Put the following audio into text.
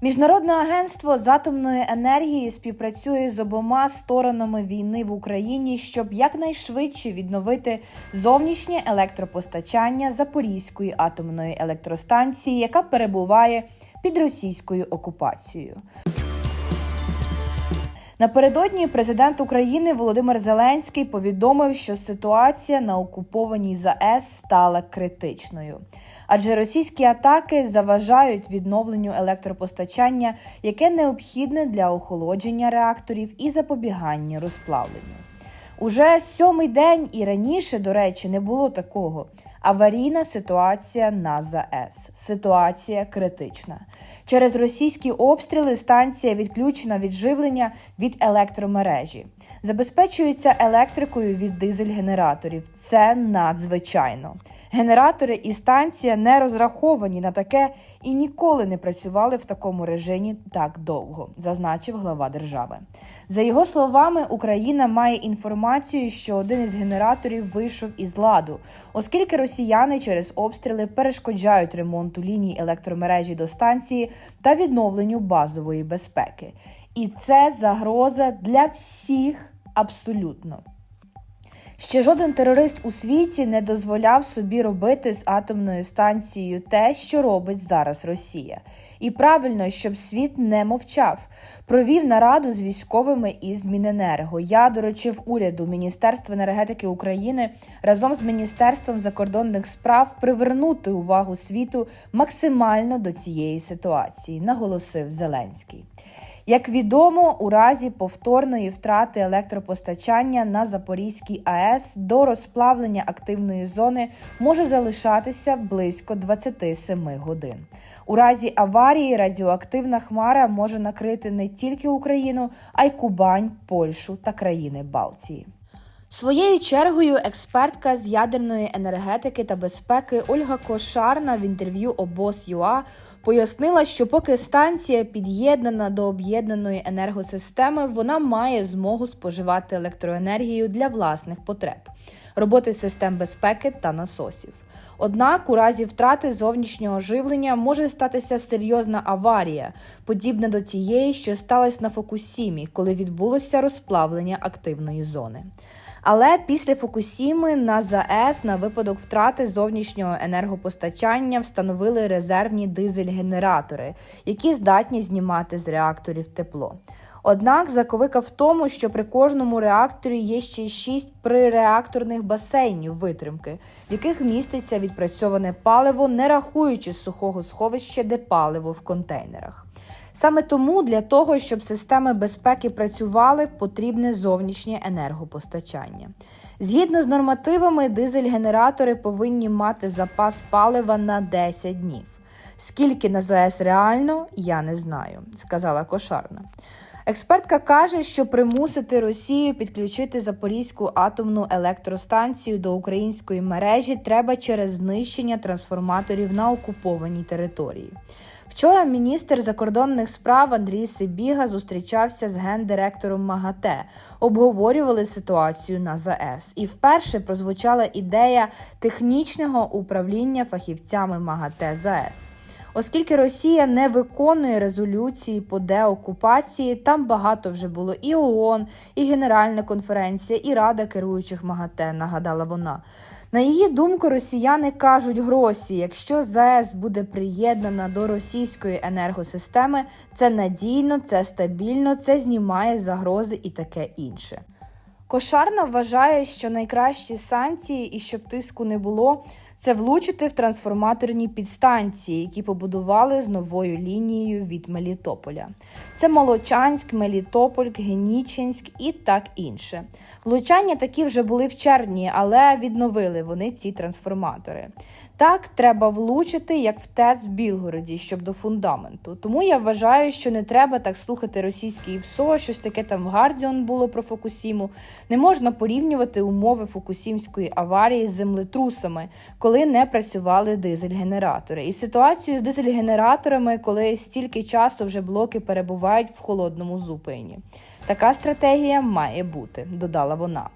Міжнародне агентство з атомної енергії співпрацює з обома сторонами війни в Україні, щоб якнайшвидше відновити зовнішнє електропостачання Запорізької атомної електростанції, яка перебуває під російською окупацією. Напередодні президент України Володимир Зеленський повідомив, що ситуація на окупованій ЗАЕС стала критичною, адже російські атаки заважають відновленню електропостачання, яке необхідне для охолодження реакторів і запобігання розплавленню. Уже сьомий день і раніше, до речі, не було такого. Аварійна ситуація на ЗАЕС. Ситуація критична. Через російські обстріли станція відключена від живлення від електромережі. Забезпечується електрикою від дизель-генераторів. Це надзвичайно. Генератори і станція не розраховані на таке і ніколи не працювали в такому режимі так довго, зазначив глава держави. За його словами, Україна має інформацію, що один із генераторів вийшов із ладу, оскільки росіяни через обстріли перешкоджають ремонту ліній електромережі до станції та відновленню базової безпеки. І це загроза для всіх абсолютно. Ще жоден терорист у світі не дозволяв собі робити з атомною станцією те, що робить зараз Росія. І правильно, щоб світ не мовчав. Провів нараду з військовими із Міненерго. Я доручив уряду Міністерства енергетики України разом з Міністерством закордонних справ привернути увагу світу максимально до цієї ситуації, наголосив Зеленський. Як відомо, у разі повторної втрати електропостачання на Запорізькій АЕС до розплавлення активної зони може залишатися близько 27 годин. У разі аварії радіоактивна хмара може накрити не тільки Україну, а й Кубань, Польщу та країни Балтії. Своєю чергою експертка з ядерної енергетики та безпеки Ольга Кошарна в інтерв'ю обосюа пояснила, що поки станція під'єднана до об'єднаної енергосистеми, вона має змогу споживати електроенергію для власних потреб, роботи систем безпеки та насосів. Однак у разі втрати зовнішнього живлення може статися серйозна аварія, подібна до тієї, що сталася на Фукусімі, коли відбулося розплавлення активної зони. Але після Фукусіми на ЗАЕС на випадок втрати зовнішнього енергопостачання встановили резервні дизель-генератори, які здатні знімати з реакторів тепло. Однак заковика в тому, що при кожному реакторі є ще шість приреакторних басейнів витримки, в яких міститься відпрацьоване паливо, не рахуючи сухого сховища, де паливо в контейнерах. Саме тому для того, щоб системи безпеки працювали, потрібне зовнішнє енергопостачання. Згідно з нормативами, дизель-генератори повинні мати запас палива на 10 днів. Скільки на ЗАЕС реально, я не знаю, сказала Кошарна. Експертка каже, що примусити Росію підключити Запорізьку атомну електростанцію до української мережі треба через знищення трансформаторів на окупованій території. Вчора міністр закордонних справ Андрій Сибіга зустрічався з гендиректором МАГАТЕ, обговорювали ситуацію на ЗАЕС. І вперше прозвучала ідея технічного управління фахівцями МАГАТЕ ЗАЕС. Оскільки Росія не виконує резолюції по деокупації, там багато вже було і ООН, і Генеральна конференція, і Рада керуючих МАГАТЕ, нагадала вона. На її думку, росіяни кажуть Гросі, якщо ЗАЕС буде приєднана до російської енергосистеми, це надійно, це стабільно, це знімає загрози і таке інше. Кошарна вважає, що найкращі санкції, і щоб тиску не було, це влучити в трансформаторні підстанції, які побудували з новою лінією від Мелітополя. Це Молочанськ, Мелітополь, Генічинськ і так інше. Влучання такі вже були в червні, але відновили вони ці трансформатори. Так, треба влучити, як в ТЕЦ в Білгороді, щоб до фундаменту. Тому я вважаю, що не треба так слухати російське ІПСО, щось таке там в Гардіон було про Фукусіму. Не можна порівнювати умови Фукусімської аварії з землетрусами, коли не працювали дизель-генератори. І ситуацію з дизель-генераторами, коли стільки часу вже блоки перебувають в холодному зупині. Така стратегія має бути, додала вона.